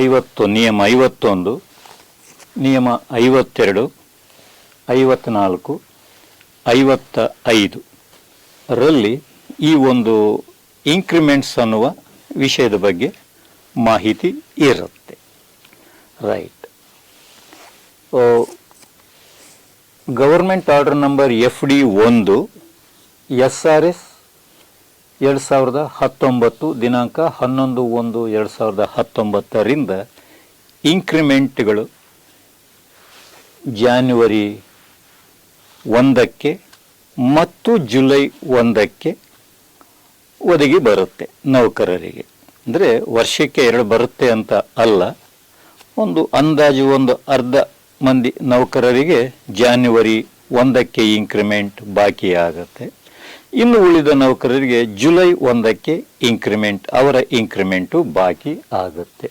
ಐವತ್ತು, ನಿಯಮ ಐವತ್ತೊಂದು, ನಿಯಮ ಐವತ್ತೆರಡು, ಐವತ್ನಾಲ್ಕು ಐವತ್ತ ಐದು ರಲ್ಲಿ ಈ ಒಂದು ಇಂಕ್ರಿಮೆಂಟ್ಸ್ ಅನ್ನುವ ವಿಷಯದ ಬಗ್ಗೆ ಮಾಹಿತಿ ಇರುತ್ತೆ. Right government order number F D ಒಂದು ಎಸ್ ಆರ್ ಎಸ್ ಎರಡು ಸಾವಿರದ ಹತ್ತೊಂಬತ್ತು ದಿನಾಂಕ ಹನ್ನೊಂದು ಒಂದು ಎರಡು ಸಾವಿರದ ಹತ್ತೊಂಬತ್ತರಿಂದ ಇನ್ಕ್ರಿಮೆಂಟ್ಗಳು ಜಾನ್ವರಿ ಒಂದಕ್ಕೆ ಮತ್ತು ಜುಲೈ ಒಂದಕ್ಕೆ ಒದಗಿ ಬರುತ್ತೆ ನೌಕರರಿಗೆ. ಅಂದರೆ ವರ್ಷಕ್ಕೆ ಎರಡು ಬರುತ್ತೆ ಅಂತ ಅಲ್ಲ, ಒಂದು ಅಂದಾಜು ಒಂದು ಅರ್ಧ ಮಂದಿ ನೌಕರರಿಗೆ ಜಾನ್ವರಿ ಒಂದಕ್ಕೆ ಇನ್ಕ್ರಿಮೆಂಟ್ ಬಾಕಿ ಆಗುತ್ತೆ. ಇನ್ನು ಉಳಿದ ನೌಕರರಿಗೆ ಜುಲೈ ಒಂದಕ್ಕೆ ಇಂಕ್ರಿಮೆಂಟ್ ಅವರ ಇಂಕ್ರಿಮೆಂಟು ಬಾಕಿ ಆಗುತ್ತೆ.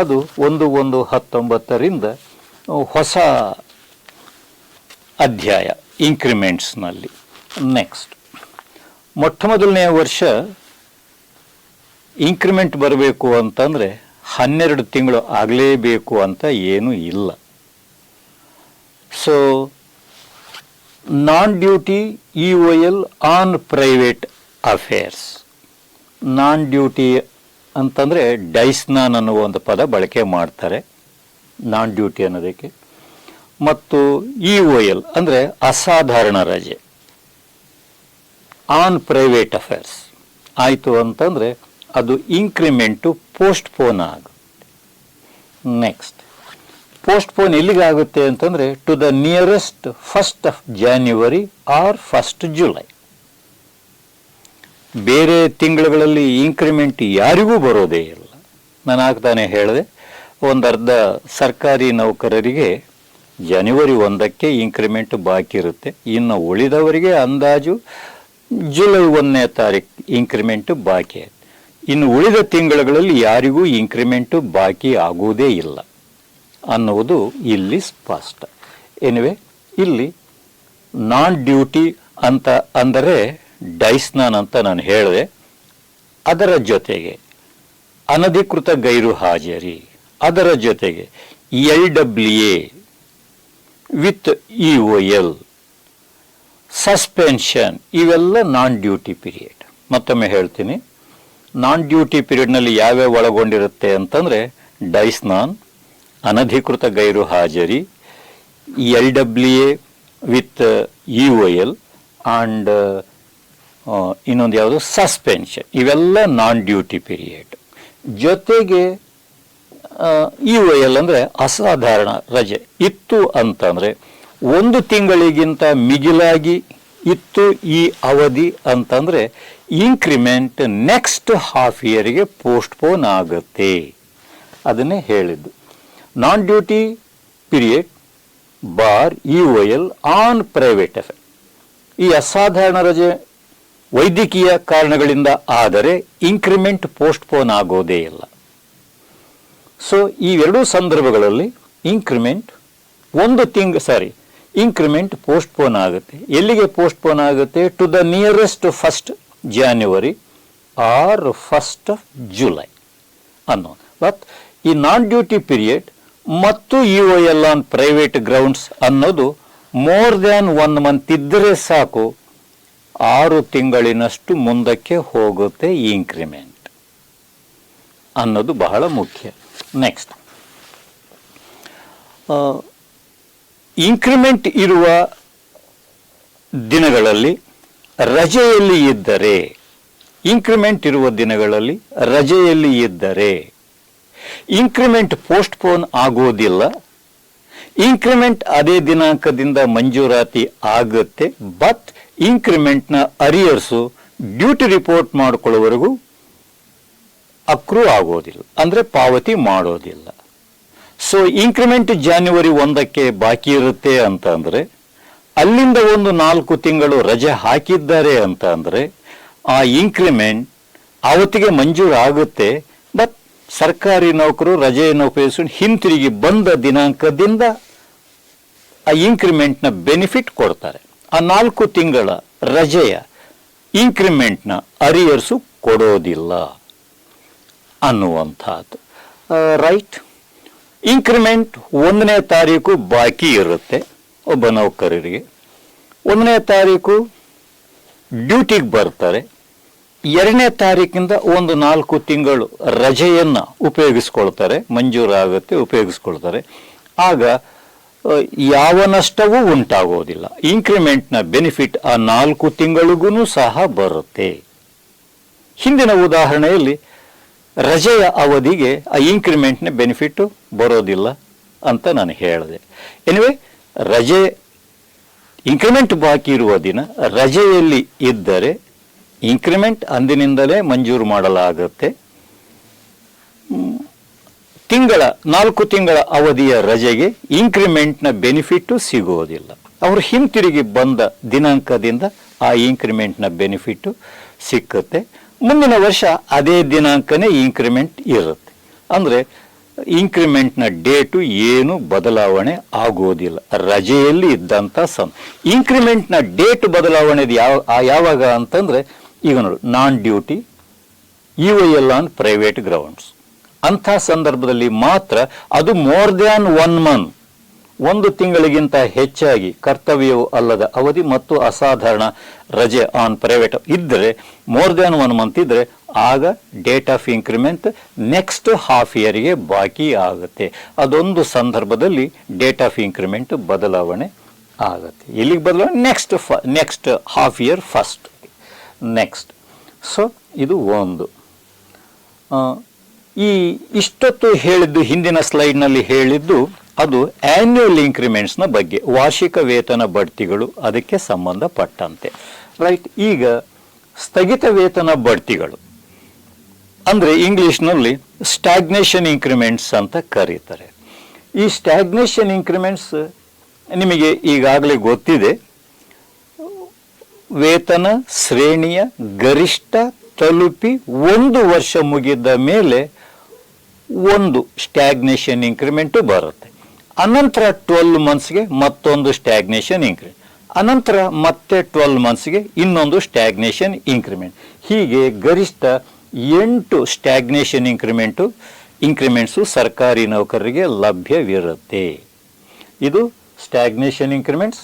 ಅದು ಒಂದು ಒಂದು ಹತ್ತೊಂಬತ್ತರಿಂದ ಹೊಸ ಅಧ್ಯಾಯ ಇಂಕ್ರಿಮೆಂಟ್ಸ್ನಲ್ಲಿ ನೆಕ್ಸ್ಟ್ ಮೊಟ್ಟ ಮೊದಲನೆಯ ವರ್ಷ ಇಂಕ್ರಿಮೆಂಟ್ ಬರಬೇಕು ಅಂತಂದರೆ ಹನ್ನೆರಡು ತಿಂಗಳು ಆಗಲೇಬೇಕು ಅಂತ ಏನೂ ಇಲ್ಲ. So non duty E O L on private affairs non duty ಅಂತಂದರೆ ಡೈಸ್ನಾನ್ ಅನ್ನುವ ಒಂದು ಪದ ಬಳಕೆ ಮಾಡ್ತಾರೆ. ನಾನ್ ಡ್ಯೂಟಿ ಅನ್ನೋದಕ್ಕೆ. ಮತ್ತು ಇ ಒ ಎಲ್ ಅಂದರೆ ಅಸಾಧಾರಣ ರಜೆ. ಆನ್ ಪ್ರೈವೇಟ್ ಅಫೇರ್ಸ್ ಆಯಿತು ಅಂತಂದರೆ ಅದು ಇಂಕ್ರಿಮೆಂಟು ಪೋಸ್ಟ್ಪೋನ್ ಆಗುತ್ತೆ. ನೆಕ್ಸ್ಟ್ ಪೋಸ್ಟ್ಪೋನ್ ಎಲ್ಲಿಗಾಗುತ್ತೆ ಅಂತಂದರೆ to the nearest first of January or first July ಬೇರೆ ತಿಂಗಳುಗಳಲ್ಲಿ ಇನ್ಕ್ರಿಮೆಂಟ್ ಯಾರಿಗೂ ಬರೋದೇ ಇಲ್ಲ. ನಾನು ಆಗ್ತಾನೆ ಹೇಳಿದೆ, ಒಂದು ಅರ್ಧ ಸರ್ಕಾರಿ ನೌಕರರಿಗೆ ಜನವರಿ ಒಂದಕ್ಕೆ ಇನ್ಕ್ರಿಮೆಂಟ್ ಬಾಕಿ ಇರುತ್ತೆ. ಇನ್ನು ಉಳಿದವರಿಗೆ ಅಂದಾಜು ಜುಲೈ ಒಂದನೇ ತಾರೀಕು ಇನ್ಕ್ರಿಮೆಂಟ್ ಬಾಕಿ ಇನ್ನು ಉಳಿದ ತಿಂಗಳುಗಳಲ್ಲಿ ಯಾರಿಗೂ ಇಂಕ್ರಿಮೆಂಟು ಬಾಕಿ ಆಗುವುದೇ ಇಲ್ಲ. ಅನ್ನುವುದು ಇಲ್ಲಿ ಸ್ಪಷ್ಟ. ಎನಿವೆ ಇಲ್ಲಿ ನಾನ್ ಡ್ಯೂಟಿ ಅಂತ ಅಂದರೆ ಡೈಸ್ನಾನ್ ಅಂತ ನಾನು ಹೇಳಿದೆ. ಅದರ ಜೊತೆಗೆ ಅನಧಿಕೃತ ಗೈರು ಹಾಜರಿ. ಅದರ ಜೊತೆಗೆ L W A with E O L suspension ಇವೆಲ್ಲ ನಾನ್ ಡ್ಯೂಟಿ ಪೀರಿಯಡ್ ಮತ್ತೊಮ್ಮೆ ಹೇಳ್ತೀನಿ. ನಾನ್ ಡ್ಯೂಟಿ ಪೀರಿಯಡ್ನಲ್ಲಿ ಯಾವ್ಯಾವ ಒಳಗೊಂಡಿರುತ್ತೆ ಅಂತಂದರೆ ಡೈಸ್ನಾನ್ ಅನಧಿಕೃತ ಗೈರು ಹಾಜರಿ, L W A with O L and ಇನ್ನೊಂದು ಯಾವುದು, ಸಸ್ಪೆನ್ಷನ್. ಇವೆಲ್ಲ ನಾನ್ ಡ್ಯೂಟಿ ಪೀರಿಯಡ್. ಜೊತೆಗೆ ಒ ಎಲ್ ಅಂದರೆ ಅಸಾಧಾರಣ ರಜೆ. ಇತ್ತು ಅಂತಂದರೆ ಒಂದು ತಿಂಗಳಿಗಿಂತ ಮಿಗಿಲಾಗಿ ಇತ್ತು ಈ ಅವಧಿ ಅಂತಂದರೆ ಇನ್ಕ್ರಿಮೆಂಟ್ ನೆಕ್ಸ್ಟ್ ಹಾಫ್ ಇಯರ್ಗೆ ಪೋಸ್ಟ್ಪೋನ್ ಆಗುತ್ತೆ. ಅದನ್ನೇ ಹೇಳಿದ್ದು. Non duty period bar E O L on private F ಈ ಅಸಾಧಾರಣ ರಜೆ ವೈದ್ಯಕೀಯ ಕಾರಣಗಳಿಂದ ಆದರೆ ಇನ್ಕ್ರಿಮೆಂಟ್ ಪೋಸ್ಟ್ಪೋನ್ ಆಗೋದೇ ಇಲ್ಲ. ಸೊ ಈ ಎರಡೂ ಸಂದರ್ಭಗಳಲ್ಲಿ ಇನ್ಕ್ರಿಮೆಂಟ್ ಒಂದು ತಿಂಗ್ ಸಾರಿ ಇನ್ಕ್ರಿಮೆಂಟ್ ಪೋಸ್ಟ್ಪೋನ್ ಆಗುತ್ತೆ. ಎಲ್ಲಿಗೆ ಪೋಸ್ಟ್ಪೋನ್ ಆಗುತ್ತೆ? To the nearest first January or first July ಅನ್ನೋ ಬಟ್ ಈ ನಾನ್ ಡ್ಯೂಟಿ ಪೀರಿಯಡ್ ಮತ್ತು E O L on private grounds ಅನ್ನೋದು ಮೋರ್ ದ್ಯಾನ್ ಒನ್ ಮಂತ್ ಇದ್ದರೆ ಸಾಕು, ಆರು ತಿಂಗಳಿನಷ್ಟು ಮುಂದಕ್ಕೆ ಹೋಗುತ್ತೆ ಈ ಇಂಕ್ರಿಮೆಂಟ್ ಅನ್ನೋದು ಬಹಳ ಮುಖ್ಯ. ನೆಕ್ಸ್ಟ್ ಇನ್ಕ್ರಿಮೆಂಟ್ ಇರುವ ದಿನಗಳಲ್ಲಿ ರಜೆಯಲ್ಲಿ ಇದ್ದರೆ ಇನ್ಕ್ರಿಮೆಂಟ್ ಇರುವ ದಿನಗಳಲ್ಲಿ ರಜೆಯಲ್ಲಿ ಇದ್ದರೆ ಇಂಕ್ರಿಮೆಂಟ್ ಪೋಸ್ಟ್ಪೋನ್ ಆಗೋದಿಲ್ಲ. ಇನ್ಕ್ರಿಮೆಂಟ್ ಅದೇ ದಿನಾಂಕದಿಂದ ಮಂಜೂರಾತಿ ಆಗುತ್ತೆ. ಬಟ್ ಇನ್ಕ್ರಿಮೆಂಟ್ನ ಅರಿಯರ್ಸು ಡ್ಯೂಟಿ ರಿಪೋರ್ಟ್ ಮಾಡಿಕೊಳ್ಳುವವರೆಗೂ ಅಕ್ರೂ ಆಗೋದಿಲ್ಲ. ಅಂದರೆ ಪಾವತಿ ಮಾಡೋದಿಲ್ಲ. ಸೊ ಇನ್ಕ್ರಿಮೆಂಟ್ ಜಾನ್ಯುವರಿ ಒಂದಕ್ಕೆ ಬಾಕಿ ಇರುತ್ತೆ ಅಂತ ಅಲ್ಲಿಂದ ಒಂದು ನಾಲ್ಕು ತಿಂಗಳು ರಜೆ ಹಾಕಿದ್ದಾರೆ ಅಂತ ಆ ಇನ್ಕ್ರಿಮೆಂಟ್ ಆವತ್ತಿಗೆ ಮಂಜೂರು ಆಗುತ್ತೆ ಬಟ್ ಸರ್ಕಾರಿ ನೌಕರು ರಜೆಯನ್ನು ಉಪಯೋಗಿಸಿಕೊಂಡು ಹಿಂತಿರುಗಿ ಬಂದ ದಿನಾಂಕದಿಂದ ಆ ಇನ್ಕ್ರಿಮೆಂಟ್ನ ಬೆನಿಫಿಟ್ ಕೊಡ್ತಾರೆ. ಆ ನಾಲ್ಕು ತಿಂಗಳ ರಜೆಯ ಇನ್ಕ್ರಿಮೆಂಟ್ನ ಅರಿಯರ್ಸು ಕೊಡೋದಿಲ್ಲ ಅನ್ನುವಂಥದ್ದು. ರೈಟ್ ಇನ್ಕ್ರಿಮೆಂಟ್ ಒಂದನೇ ತಾರೀಕು ಬಾಕಿ ಇರುತ್ತೆ ಒಬ್ಬ ನೌಕರರಿಗೆ. ಒಂದನೇ ತಾರೀಕು ಡ್ಯೂಟಿಗೆ ಬರ್ತಾರೆ. ಎರಡನೇ ತಾರೀಕಿಂದ ಒಂದು ನಾಲ್ಕು ತಿಂಗಳು ರಜೆಯನ್ನು ಉಪಯೋಗಿಸ್ಕೊಳ್ತಾರೆ ಮಂಜೂರಾಗುತ್ತೆ ಉಪಯೋಗಿಸ್ಕೊಳ್ತಾರೆ. ಆಗ ಯಾವ ನಷ್ಟವೂ ಉಂಟಾಗೋದಿಲ್ಲ. ಇನ್ಕ್ರಿಮೆಂಟ್ನ ಬೆನಿಫಿಟ್ ಆ ನಾಲ್ಕು ತಿಂಗಳಿಗೂ ಸಹ ಬರುತ್ತೆ. ಹಿಂದಿನ ಉದಾಹರಣೆಯಲ್ಲಿ ರಜೆಯ ಅವಧಿಗೆ ಆ ಇನ್ಕ್ರಿಮೆಂಟ್ನ ಬೆನಿಫಿಟ್ಟು ಬರೋದಿಲ್ಲ ಅಂತ ನಾನು ಹೇಳಿದೆ. ಎನಿವೆ ರಜೆ ಇನ್ಕ್ರಿಮೆಂಟ್ ಬಾಕಿ ಇರುವ ದಿನ ರಜೆಯಲ್ಲಿ ಇದ್ದರೆ ಇನ್ಕ್ರಿಮೆಂಟ್ ಅಂದಿನಿಂದಲೇ ಮಂಜೂರು ಮಾಡಲಾಗುತ್ತೆ. ತಿಂಗಳ, ನಾಲ್ಕು ತಿಂಗಳ ಅವಧಿಯ ರಜೆಗೆ ಇನ್ಕ್ರಿಮೆಂಟ್ನ ಬೆನಿಫಿಟ್ಟು ಸಿಗೋದಿಲ್ಲ. ಅವರು ಹಿಂತಿರುಗಿ ಬಂದ ದಿನಾಂಕದಿಂದ ಆ ಇನ್ಕ್ರಿಮೆಂಟ್ನ ಬೆನಿಫಿಟ್ಟು ಸಿಕ್ಕುತ್ತೆ. ಮುಂದಿನ ವರ್ಷ ಅದೇ ದಿನಾಂಕನೇ ಇನ್ಕ್ರಿಮೆಂಟ್ ಇರುತ್ತೆ. ಅಂದರೆ ಇನ್ಕ್ರಿಮೆಂಟ್ನ ಡೇಟು ಏನು ಬದಲಾವಣೆ ಆಗೋದಿಲ್ಲ. ರಜೆಯಲ್ಲಿ ಇದ್ದಂಥ ಸಂ ಇನ್ಕ್ರಿಮೆಂಟ್ನ ಡೇಟ್ ಬದಲಾವಣೆ ಯಾವ ಯಾವಾಗ ಅಂತಂದ್ರೆ ಈಗ ನೋಡು non duty E Y L on private grounds ಅಂಥ ಸಂದರ್ಭದಲ್ಲಿ ಮಾತ್ರ ಅದು ಮೋರ್ ದ್ಯಾನ್ ಒನ್ ಮಂತ್ ಒಂದು ತಿಂಗಳಿಗಿಂತ ಹೆಚ್ಚಾಗಿ ಕರ್ತವ್ಯವು ಅಲ್ಲದ ಅವಧಿ ಮತ್ತು ಅಸಾಧಾರಣ ರಜೆ ಆನ್ ಪ್ರೈವೇಟ್ ಇದ್ದರೆ ಮೋರ್ ದ್ಯಾನ್ ಒನ್ ಮಂತ್ ಇದ್ದರೆ, ಆಗ date of increment next half ಇಯರ್ಗೆ ಬಾಕಿ ಆಗುತ್ತೆ. ಅದೊಂದು ಸಂದರ್ಭದಲ್ಲಿ ಡೇಟ್ ಆಫ್ ಇನ್ಕ್ರಿಮೆಂಟ್ ಬದಲಾವಣೆ ಆಗುತ್ತೆ. ಇಲ್ಲಿಗೆ ಬದಲಾವಣೆ next next half year first next so ಇದು ಒಂದು. ಈ ಇಷ್ಟೊತ್ತು ಹೇಳಿದ್ದು ಹಿಂದಿನ ಸ್ಲೈಡ್ನಲ್ಲಿ ಹೇಳಿದ್ದು ಅದು ಆ್ಯನ್ಯುವಲ್ ಇನ್ಕ್ರಿಮೆಂಟ್ಸ್ನ ಬಗ್ಗೆ, ವಾರ್ಷಿಕ ವೇತನ ಬಡ್ತಿಗಳು ಅದಕ್ಕೆ ಸಂಬಂಧಪಟ್ಟಂತೆ. ರೈಟ್ ಈಗ ಸ್ಥಗಿತ ವೇತನ ಬಡ್ತಿಗಳು, ಅಂದರೆ ಇಂಗ್ಲಿಷ್ನಲ್ಲಿ ಸ್ಟ್ಯಾಗ್ನೇಷನ್ ಇನ್ಕ್ರಿಮೆಂಟ್ಸ್ ಅಂತ ಕರೀತಾರೆ. ಈ ಸ್ಟ್ಯಾಗ್ನೇಷನ್ ಇನ್ಕ್ರಿಮೆಂಟ್ಸ್ ನಿಮಗೆ ಈಗಾಗಲೇ ಗೊತ್ತಿದೆ. ವೇತನ ಶ್ರೇಣಿಯ ಗರಿಷ್ಠ ತಲುಪಿ ಒಂದು ವರ್ಷ ಮುಗಿದ ಮೇಲೆ ಒಂದು ಸ್ಟ್ಯಾಗ್ನೇಷನ್ ಇನ್ಕ್ರಿಮೆಂಟ್ ಬರುತ್ತೆ. ಅನಂತರ ಟ್ವೆಲ್ ಮಂತ್ಸ್ಗೆ ಮತ್ತೊಂದು ಸ್ಟ್ಯಾಗ್ನೇಷನ್ ಇನ್ಕ್ರಿಮೆಂಟ್ ಅನಂತರ ಮತ್ತೆ ಟ್ವೆಲ್ ಮಂತ್ಸ್ಗೆ ಇನ್ನೊಂದು ಸ್ಟ್ಯಾಗ್ನೇಷನ್ ಇನ್ಕ್ರಿಮೆಂಟ್ ಹೀಗೆ ಗರಿಷ್ಠ ಎಂಟು ಸ್ಟ್ಯಾಗ್ನೇಷನ್ ಇನ್ಕ್ರಿಮೆಂಟು ಇನ್ಕ್ರಿಮೆಂಟ್ಸು ಸರ್ಕಾರಿ ನೌಕರರಿಗೆ ಲಭ್ಯವಿರುತ್ತೆ. ಇದು ಸ್ಟ್ಯಾಗ್ನೇಷನ್ ಇನ್ಕ್ರಿಮೆಂಟ್ಸ್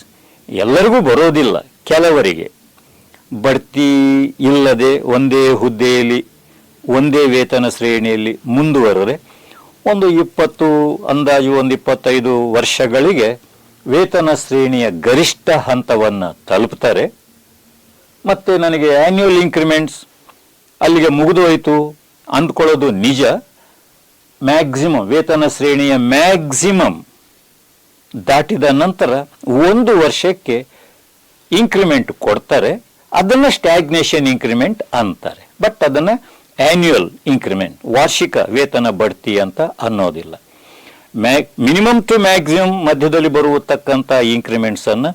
ಎಲ್ಲರಿಗೂ ಬರೋದಿಲ್ಲ, ಕೆಲವರಿಗೆ. ಬಡ್ತಿ ಇಲ್ಲದೆ ಒಂದೇ ಹುದ್ದೆಯಲ್ಲಿ, ಒಂದೇ ವೇತನ ಶ್ರೇಣಿಯಲ್ಲಿ ಮುಂದುವರೆದರೆ ಒಂದು ಇಪ್ಪತ್ತು, ಅಂದಾಜು ಒಂದು ಇಪ್ಪತ್ತೈದು ವರ್ಷಗಳಿಗೆ ವೇತನ ಶ್ರೇಣಿಯ ಗರಿಷ್ಠ ಹಂತವನ್ನು ತಲುಪ್ತಾರೆ. ಮತ್ತು ನನಗೆ ಆ್ಯನ್ಯುವಲ್ ಇನ್ಕ್ರಿಮೆಂಟ್ಸ್ ಅಲ್ಲಿಗೆ ಮುಗಿದು ಹೋಯಿತು ಅಂದ್ಕೊಳ್ಳೋದು ನಿಜ. ಮ್ಯಾಕ್ಸಿಮಮ್ ವೇತನ ಶ್ರೇಣಿಯ ಮ್ಯಾಕ್ಸಿಮಮ್ ದಾಟಿದ ನಂತರ ಒಂದು ವರ್ಷಕ್ಕೆ ಇನ್ಕ್ರಿಮೆಂಟ್ ಕೊಡ್ತಾರೆ. ಅದನ್ನ ಸ್ಟ್ಯಾಗ್ನೇಷನ್ ಇನ್ಕ್ರಿಮೆಂಟ್ ಅಂತಾರೆ. ಬಟ್ ಅದನ್ನು ಆ್ಯನ್ಯುಯಲ್ ಇನ್ಕ್ರಿಮೆಂಟ್ ವಾರ್ಷಿಕ ವೇತನ ಬಡ್ತಿ ಅಂತ ಅನ್ನೋದಿಲ್ಲ. ಮ್ಯಾ ಮಿನಿಮಮ್ ಟು ಮ್ಯಾಕ್ಸಿಮಮ್ ಮಧ್ಯದಲ್ಲಿ ಬರುವತಕ್ಕಂಥ ಇನ್ಕ್ರಿಮೆಂಟ್ಸನ್ನು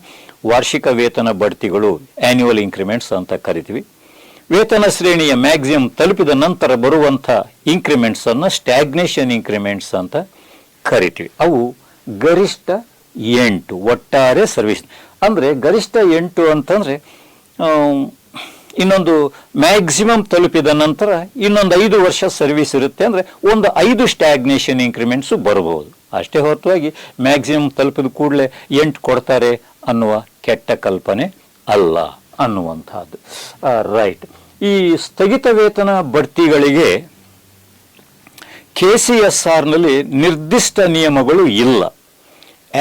ವಾರ್ಷಿಕ ವೇತನ ಬಡ್ತಿಗಳು ಆ್ಯನ್ಯುವಲ್ ಇನ್ಕ್ರಿಮೆಂಟ್ಸ್ ಅಂತ ಕರಿತೀವಿ. ವೇತನ ಶ್ರೇಣಿಯ ಮ್ಯಾಕ್ಸಿಮಮ್ ತಲುಪಿದ ನಂತರ ಬರುವಂಥ ಇನ್ಕ್ರಿಮೆಂಟ್ಸನ್ನು ಸ್ಟ್ಯಾಗ್ನೇಷನ್ ಇನ್ಕ್ರಿಮೆಂಟ್ಸ್ ಅಂತ ಕರಿತೀವಿ. ಅವು ಗರಿಷ್ಠ ಎಂಟು, ಒಟ್ಟಾರೆ ಸರ್ವಿಸ್ ಅಂದರೆ ಗರಿಷ್ಠ ಎಂಟು ಅಂತಂದ್ರೆ ಇನ್ನೊಂದು ಮ್ಯಾಕ್ಸಿಮಮ್ ತಲುಪಿದ ನಂತರ ಇನ್ನೊಂದು ಐದು ವರ್ಷ ಸರ್ವಿಸ್ ಇರುತ್ತೆ ಅಂದರೆ ಒಂದು ಐದು ಸ್ಟ್ಯಾಗ್ನೇಷನ್ ಇನ್ಕ್ರಿಮೆಂಟ್ಸು ಬರಬಹುದು. ಅಷ್ಟೇ ಹೊರತುವಾಗಿ ಮ್ಯಾಕ್ಸಿಮಮ್ ತಲುಪಿದ ಕೂಡಲೇ ಎಂಟು ಕೊಡ್ತಾರೆ ಅನ್ನುವ ಕೆಟ್ಟ ಕಲ್ಪನೆ ಅಲ್ಲ ಅನ್ನುವಂಥದ್ದು. ರೈಟ್ ಈ ಸ್ಥಗಿತ ವೇತನ ಬಡ್ತಿಗಳಿಗೆ ಕೆ ಸಿ ಎಸ್ ಆರ್ನಲ್ಲಿ ನಿರ್ದಿಷ್ಟ ನಿಯಮಗಳು ಇಲ್ಲ.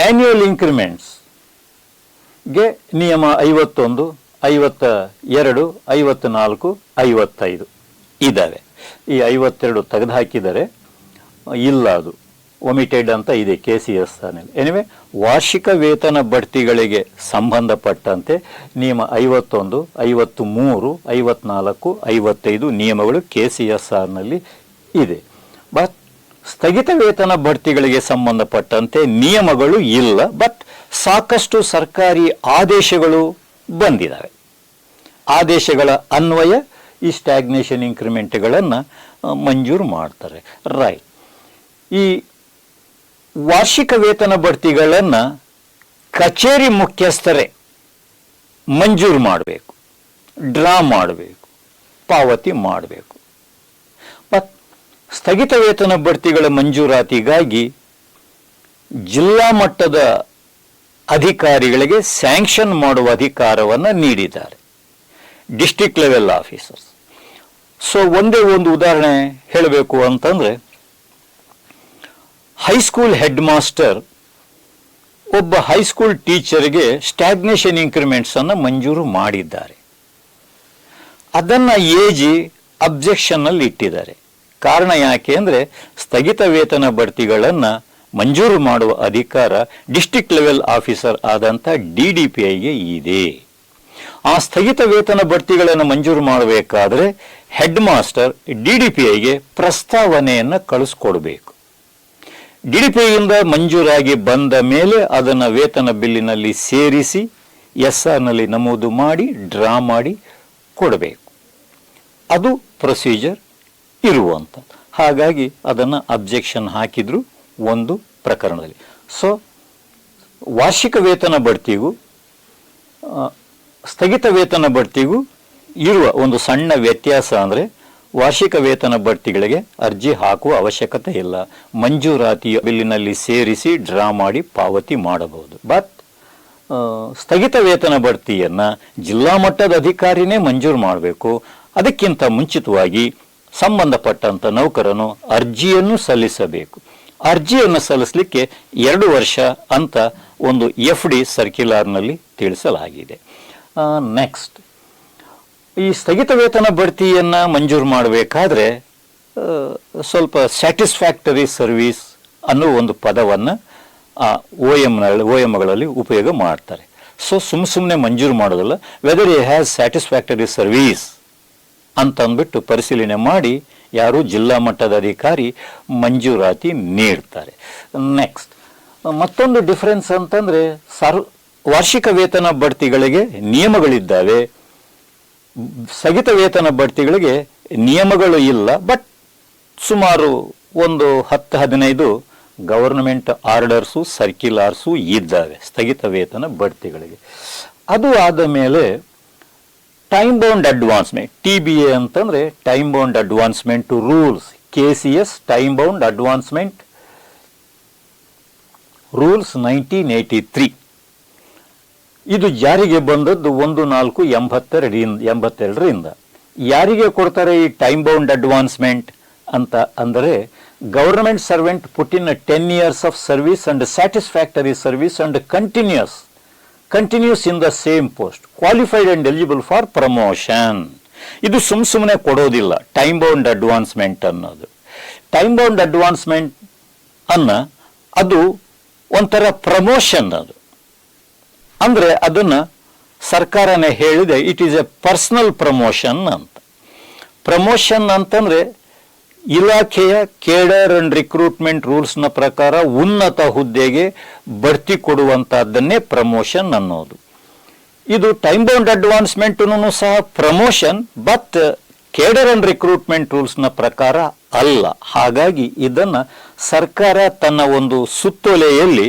ಆ್ಯನ್ಯುವಲ್ ಇನ್ಕ್ರಿಮೆಂಟ್ಸ್ಗೆ ನಿಯಮ ಐವತ್ತೊಂದು ಐವತ್ತ ಎರಡು ಐವತ್ತ ನಾಲ್ಕು ಐವತ್ತೈದು. ಇದ್ದಾವೆ ಈ ಐವತ್ತೆರಡು ತೆಗೆದುಹಾಕಿದರೆ ಇಲ್ಲ ಅದು. ಒಮಿಟೆಡ್ ಅಂತ ಇದೆ ಕೆ ಸಿ ಎಸ್ ಆರ್ನಲ್ಲಿ ಎನಿವೆ ವಾರ್ಷಿಕ ವೇತನ ಬಡ್ತಿಗಳಿಗೆ ಸಂಬಂಧಪಟ್ಟಂತೆ ನಿಯಮ ಐವತ್ತೊಂದು ಐವತ್ತು ಮೂರು ಐವತ್ನಾಲ್ಕು, ಐವತ್ತೈದು ನಿಯಮಗಳು ಕೆ ಸಿ ಎಸ್ ಆರ್ನಲ್ಲಿ ಇದೆ. ಬಟ್ ಸ್ಥಗಿತ ವೇತನ ಬಡ್ತಿಗಳಿಗೆ ಸಂಬಂಧಪಟ್ಟಂತೆ ನಿಯಮಗಳು ಇಲ್ಲ. ಬಟ್ ಸಾಕಷ್ಟು ಸರ್ಕಾರಿ ಆದೇಶಗಳು ಬಂದಿದ್ದಾವೆ ಆದೇಶಗಳ ಅನ್ವಯ, ಈ ಸ್ಟ್ಯಾಗ್ನೇಷನ್ ಇನ್ಕ್ರಿಮೆಂಟ್ಗಳನ್ನು ಮಂಜೂರು ಮಾಡ್ತಾರೆ. ರೈಟ್ ಈ ವಾರ್ಷಿಕ ವೇತನ ಬಡ್ತಿಗಳನ್ನು ಕಚೇರಿ ಮುಖ್ಯಸ್ಥರೇ ಮಂಜೂರು ಮಾಡಬೇಕು. ಡ್ರಾ ಮಾಡಬೇಕು. ಪಾವತಿ ಮಾಡಬೇಕು. ಮತ್ ಸ್ಥಗಿತ ವೇತನ ಬಡ್ತಿಗಳ ಮಂಜೂರಾತಿಗಾಗಿ ಜಿಲ್ಲಾ ಮಟ್ಟದ ಅಧಿಕಾರಿಗಳಿಗೆ ಸ್ಯಾಂಕ್ಷನ್ ಮಾಡುವ ಅಧಿಕಾರವನ್ನು ನೀಡಿದ್ದಾರೆ. ಡಿಸ್ಟ್ರಿಕ್ಟ್ ಲೆವೆಲ್ ಆಫೀಸರ್ಸ್ ಸೊ ಒಂದೇ ಒಂದು ಉದಾಹರಣೆ ಹೇಳಬೇಕು ಅಂತಂದರೆ ಹೈಸ್ಕೂಲ್ ಹೆಡ್ ಮಾಸ್ಟರ್ ಒಬ್ಬ ಹೈಸ್ಕೂಲ್ ಟೀಚರ್ಗೆ ಸ್ಟ್ಯಾಗ್ನೇಷನ್ ಇನ್ಕ್ರಿಮೆಂಟ್ಸನ್ನು ಮಂಜೂರು ಮಾಡಿದ್ದಾರೆ. ಅದನ್ನು ಏಜಿ ಅಬ್ಜೆಕ್ಷನ್ನಲ್ಲಿ ಇಟ್ಟಿದ್ದಾರೆ ಕಾರಣ ಯಾಕೆ ಅಂದರೆ ಸ್ಥಗಿತ ವೇತನ ಬಡ್ತಿಗಳನ್ನ ಮಂಜೂರು ಮಾಡುವ ಅಧಿಕಾರ ಡಿಸ್ಟ್ರಿಕ್ಟ್ ಲೆವೆಲ್ ಆಫೀಸರ್ ಆದಂಥ ಡಿ ಡಿ ಪಿ ಐಗೆ ಇದೆ. ಆ ಸ್ಥಗಿತ ವೇತನ ಬಡ್ತಿಗಳನ್ನು ಮಂಜೂರು ಮಾಡಬೇಕಾದ್ರೆ head master D D P ಐಗೆ ಪ್ರಸ್ತಾವನೆಯನ್ನು ಕಳಿಸ್ಕೊಡ್ಬೇಕು. ಡಿ ಡಿ ಪಿ ಐಯಿಂದ ಮಂಜೂರಾಗಿ ಬಂದ ಮೇಲೆ ಅದನ್ನು ವೇತನ ಬಿಲ್ಲಿನಲ್ಲಿ ಸೇರಿಸಿ ಎಸ್ ಆರ್ನಲ್ಲಿ ನಮೂದು ಮಾಡಿ, ಡ್ರಾ ಮಾಡಿ ಕೊಡಬೇಕು. ಅದು ಪ್ರೊಸೀಜರ್ ಇರುವಂತ ಹಾಗಾಗಿ ಅದನ್ನು ಅಬ್ಜೆಕ್ಷನ್ ಹಾಕಿದ್ರು ಒಂದು ಪ್ರಕರಣದಲ್ಲಿ. ಸೊ ವಾರ್ಷಿಕ ವೇತನ ಬಡ್ತಿಗೂ ಸ್ಥಗಿತ ವೇತನ ಬಡ್ತಿಗೂ ಇರುವ ಒಂದು ಸಣ್ಣ ವ್ಯತ್ಯಾಸ ಅಂದರೆ ವಾರ್ಷಿಕ ವೇತನ ಬಡ್ತಿಗಳಿಗೆ ಅರ್ಜಿ ಹಾಕುವ ಅವಶ್ಯಕತೆ ಇಲ್ಲ. ಮಂಜೂರಾತಿ ಬಿಲ್ಲಿನಲ್ಲಿ ಸೇರಿಸಿ ಡ್ರಾ ಮಾಡಿ ಪಾವತಿ ಮಾಡಬಹುದು. ಬಟ್ ಸ್ಥಗಿತ ವೇತನ ಬಡ್ತಿಯನ್ನು ಜಿಲ್ಲಾ ಮಟ್ಟದ ಅಧಿಕಾರಿನೇ ಮಂಜೂರು ಮಾಡಬೇಕು. ಅದಕ್ಕಿಂತ ಮುಂಚಿತವಾಗಿ ಸಂಬಂಧಪಟ್ಟಂಥ ನೌಕರನು ಅರ್ಜಿಯನ್ನು ಸಲ್ಲಿಸಬೇಕು. ಅರ್ಜಿಯನ್ನು ಸಲ್ಲಿಸಲಿಕ್ಕೆ ಎರಡು ವರ್ಷ ಅಂತ ಒಂದು ಎಫ್ ಡಿ ಸರ್ಕ್ಯುಲಾರ್ನಲ್ಲಿ ತಿಳಿಸಲಾಗಿದೆ. ನೆಕ್ಸ್ಟ್ ಈ ಸ್ಥಗಿತ ವೇತನ ಬಡ್ತಿಯನ್ನು ಮಂಜೂರು ಮಾಡಬೇಕಾದ್ರೆ ಸ್ವಲ್ಪ ಸ್ಯಾಟಿಸ್ಫ್ಯಾಕ್ಟರಿ ಸರ್ವಿಸ್ ಅನ್ನೋ ಒಂದು ಪದವನ್ನು ಓ ಎಮ್ನಲ್ಲಿ ಓ ಎಮ್ಗಳಲ್ಲಿ ಉಪಯೋಗ ಮಾಡ್ತಾರೆ. ಸೊ ಸುಮ್ಮ ಸುಮ್ಮನೆ ಮಂಜೂರು ಮಾಡೋದಿಲ್ಲ whether you has satisfactory service ಅಂತ ಅಂದ್ಬಿಟ್ಟು ಪರಿಶೀಲನೆ ಮಾಡಿ ಯಾರು ಜಿಲ್ಲಾ ಮಟ್ಟದ ಅಧಿಕಾರಿ ಮಂಜೂರಾತಿ ನೀಡ್ತಾರೆ. ನೆಕ್ಸ್ಟ್ ಮತ್ತೊಂದು ಡಿಫರೆನ್ಸ್ ಅಂತಂದರೆ ಸರ್, ವಾರ್ಷಿಕ ವೇತನ ಬಡ್ತಿಗಳಿಗೆ ನಿಯಮಗಳಿದ್ದಾವೆ. ಸ್ಥಗಿತ ವೇತನ ಬಡ್ತಿಗಳಿಗೆ ನಿಯಮಗಳು ಇಲ್ಲ ಬಟ್ ಸುಮಾರು ಒಂದು ಹತ್ತು ಹದಿನೈದು ಗವರ್ನಮೆಂಟ್ ಆರ್ಡರ್ಸು ಸರ್ಕ್ಯುಲಾರ್ಸು ಇದ್ದಾವೆ, ಸ್ಥಗಿತ ವೇತನ ಬಡ್ತಿಗಳಿಗೆ. ಅದು ಆದ ಮೇಲೆ time bound advancement T B A ಅಂತಂದ್ರೆ time bound advancement to rules K C S time bound advancement rules nineteen eighty three ಇದು ಜಾರಿಗೆ ಬಂದದ್ದು? ಒಂದು, ನಾಲ್ಕು ಎಂಬತ್ತೆರಡರಿಂದ ಎಂಬತ್ತೆರಡರಿಂದ. ಯಾರಿಗೆ ಕೊಡ್ತಾರೆ ಈ ಟೈಮ್ ಬೌಂಡ್ ಅಡ್ವಾನ್ಸ್ಮೆಂಟ್ ಅಂತ ಅಂದರೆ government servant put in ten years of service and satisfactory service and continuous continuous in the same post qualified and eligible for promotion ಇದು ಸುಮ್ ಸುಮ್ಮನೆ ಕೊಡೋದಿಲ್ಲ. ಟೈಮ್ ಬೌಂಡ್ ಅಡ್ವಾನ್ಸ್ಮೆಂಟ್ ಅನ್ನೋದು. ಟೈಮ್ ಬೌಂಡ್ ಅಡ್ವಾನ್ಸ್ಮೆಂಟ್ ಅನ್ನ ಅದು ಒಂಥರ ಪ್ರಮೋಷನ್ ಅದು. ಅಂದರೆ ಅದನ್ನು ಸರ್ಕಾರನೇ ಹೇಳಿದೆ it is a personal promotion ಅಂತ. ಪ್ರಮೋಷನ್ ಅಂತಂದ್ರೆ ಇಲಾಖೆಯ ಕೇಡರ್ ಅಂಡ್ ರಿಕ್ರೂಟ್ಮೆಂಟ್ ರೂಲ್ಸ್ನ ಪ್ರಕಾರ ಉನ್ನತ ಹುದ್ದೆಗೆ ಬಡ್ತಿ ಕೊಡುವಂತಹದ್ದನ್ನೇ ಪ್ರಮೋಷನ್ ಅನ್ನೋದು. ಇದು ಟೈಮ್ ಬೌಂಡ್ ಅಡ್ವಾನ್ಸ್ಮೆಂಟ್ ಸಹ promotion but cadre and recruitment ರೂಲ್ಸ್ನ ಪ್ರಕಾರ ಅಲ್ಲ. ಹಾಗಾಗಿ ಇದನ್ನ ಸರ್ಕಾರ ತನ್ನ ಒಂದು ಸುತ್ತೋಲೆಯಲ್ಲಿ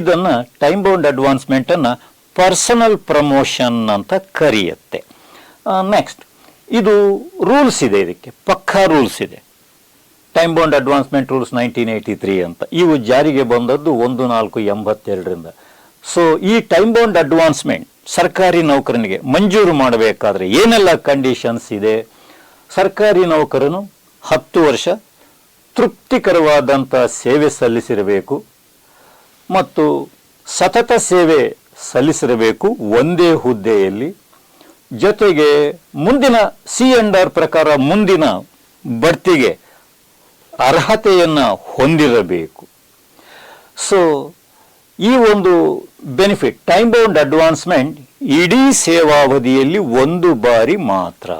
ಇದನ್ನ ಟೈಮ್ ಬೌಂಡ್ ಅಡ್ವಾನ್ಸ್ಮೆಂಟ್ ಅನ್ನ ಪರ್ಸನಲ್ ಪ್ರಮೋಷನ್ ಅಂತ ಕರೆಯುತ್ತೆ. ನೆಕ್ಸ್ಟ್ ಇದು ರೂಲ್ಸ್ ಇದೆ ಇದಕ್ಕೆ, ಪಕ್ಕಾ ರೂಲ್ಸ್ ಇದೆ. Time bound advancement rules nineteen eighty three ಅಂತ. ಇವು ಜಾರಿಗೆ ಬಂದದ್ದು ಒಂದು ನಾಲ್ಕು ಎಂಬತ್ತೆರಡರಿಂದ. ಸೊ ಈ ಟೈಮ್ ಬೌಂಡ್ ಅಡ್ವಾನ್ಸ್ಮೆಂಟ್ ಸರ್ಕಾರಿ ನೌಕರನಿಗೆ ಮಂಜೂರು ಮಾಡಬೇಕಾದ್ರೆ ಏನೆಲ್ಲ ಕಂಡೀಷನ್ಸ್ ಇದೆ? ಸರ್ಕಾರಿ ನೌಕರನು ಹತ್ತು ವರ್ಷ ತೃಪ್ತಿಕರವಾದಂಥ ಸೇವೆ ಸಲ್ಲಿಸಿರಬೇಕು ಮತ್ತು ಸತತ ಸೇವೆ ಸಲ್ಲಿಸಿರಬೇಕು ಒಂದೇ ಹುದ್ದೆಯಲ್ಲಿ. ಜೊತೆಗೆ ಮುಂದಿನ ಸಿ ಎಂಡ್ ಪ್ರಕಾರ ಮುಂದಿನ ಬಡ್ತಿಗೆ ಅರ್ಹತೆಯನ್ನ ಹೊಂದಿರಬೇಕು. ಸೊ ಈ ಒಂದು ಬೆನಿಫಿಟ್ ಟೈಮ್ ಬೌಂಡ್ ಅಡ್ವಾನ್ಸ್ಮೆಂಟ್ ಇಡೀ ಸೇವಾವಧಿಯಲ್ಲಿ ಒಂದು ಬಾರಿ ಮಾತ್ರ.